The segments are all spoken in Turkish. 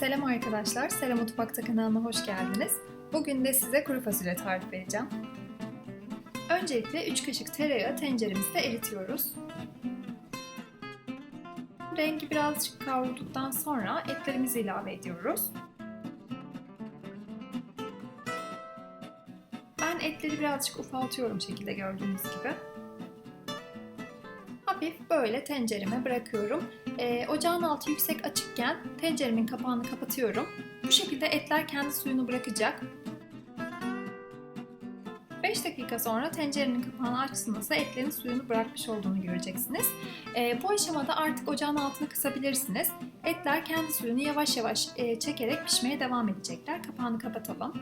Selam arkadaşlar, Selam Mutfakta kanalına hoş geldiniz. Bugün de size kuru fasulye tarifi vereceğim. Öncelikle 3 kaşık tereyağı tenceremizde eritiyoruz. Rengi birazcık kavrulduktan sonra etlerimizi ilave ediyoruz. Ben etleri birazcık ufaltıyorum şekilde gördüğünüz gibi. Hafif böyle tencereme bırakıyorum. Ee, ocağın altı yüksek açıkken tenceremin kapağını kapatıyorum. Bu şekilde etler kendi suyunu bırakacak. 5 dakika sonra tencerenin kapağını açtığınızda etlerin suyunu bırakmış olduğunu göreceksiniz. Ee, bu aşamada artık ocağın altını kısabilirsiniz. Etler kendi suyunu yavaş yavaş e, çekerek pişmeye devam edecekler. Kapağını kapatalım.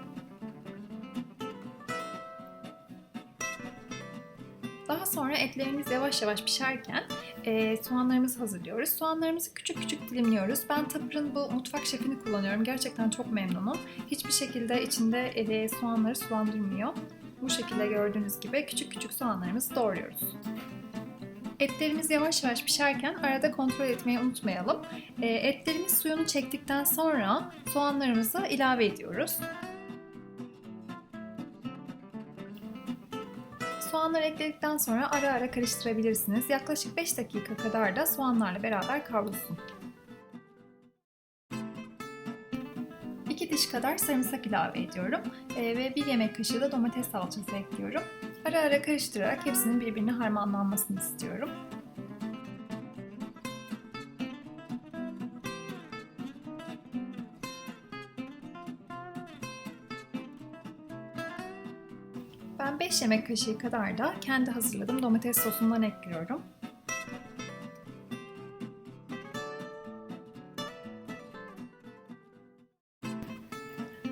Daha sonra etlerimiz yavaş yavaş pişerken e, soğanlarımızı hazırlıyoruz. Soğanlarımızı küçük küçük dilimliyoruz. Ben Tapır'ın bu mutfak şefini kullanıyorum. Gerçekten çok memnunum. Hiçbir şekilde içinde e, soğanları sulandırmıyor. Bu şekilde gördüğünüz gibi küçük küçük soğanlarımızı doğruyoruz. Etlerimiz yavaş yavaş pişerken arada kontrol etmeyi unutmayalım. E, etlerimiz suyunu çektikten sonra soğanlarımızı ilave ediyoruz. Soğanları ekledikten sonra ara ara karıştırabilirsiniz. Yaklaşık 5 dakika kadar da soğanlarla beraber kavrulsun. 2 diş kadar sarımsak ilave ediyorum ee, ve 1 yemek kaşığı da domates salçası ekliyorum. Ara ara karıştırarak hepsinin birbirine harmanlanmasını istiyorum. Ben 5 yemek kaşığı kadar da kendi hazırladığım domates sosundan ekliyorum.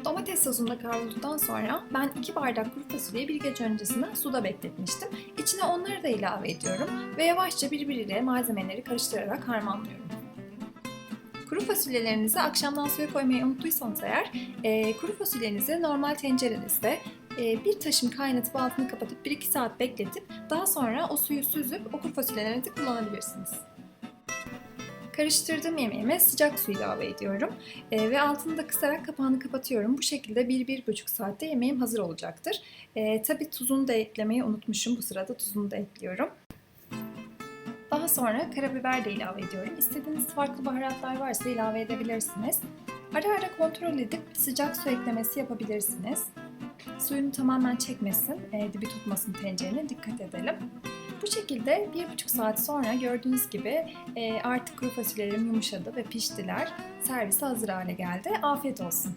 Domates sosunda kavrulduktan sonra ben 2 bardak kuru fasulyeyi bir gece öncesinden suda bekletmiştim. İçine onları da ilave ediyorum ve yavaşça birbiriyle malzemeleri karıştırarak harmanlıyorum. Kuru fasulyelerinizi akşamdan suya koymayı unuttuysanız eğer, e, kuru fasulyenizi normal tencerenizde bir taşım kaynatıp altını kapatıp 1-2 saat bekletip daha sonra o suyu süzüp o kuru fasulyelerinizi kullanabilirsiniz. Karıştırdığım yemeğime sıcak su ilave ediyorum e, ve altını da kısarak kapağını kapatıyorum. Bu şekilde 1-1,5 saatte yemeğim hazır olacaktır. E, Tabi tuzunu da eklemeyi unutmuşum. Bu sırada tuzunu da ekliyorum. Daha sonra karabiber de ilave ediyorum. İstediğiniz farklı baharatlar varsa ilave edebilirsiniz. Ara ara kontrol edip sıcak su eklemesi yapabilirsiniz. Suyunu tamamen çekmesin, e, dibi tutmasın tencerene dikkat edelim. Bu şekilde bir buçuk saat sonra gördüğünüz gibi e, artık kuru fasulyelerim yumuşadı ve piştiler. Servise hazır hale geldi. Afiyet olsun.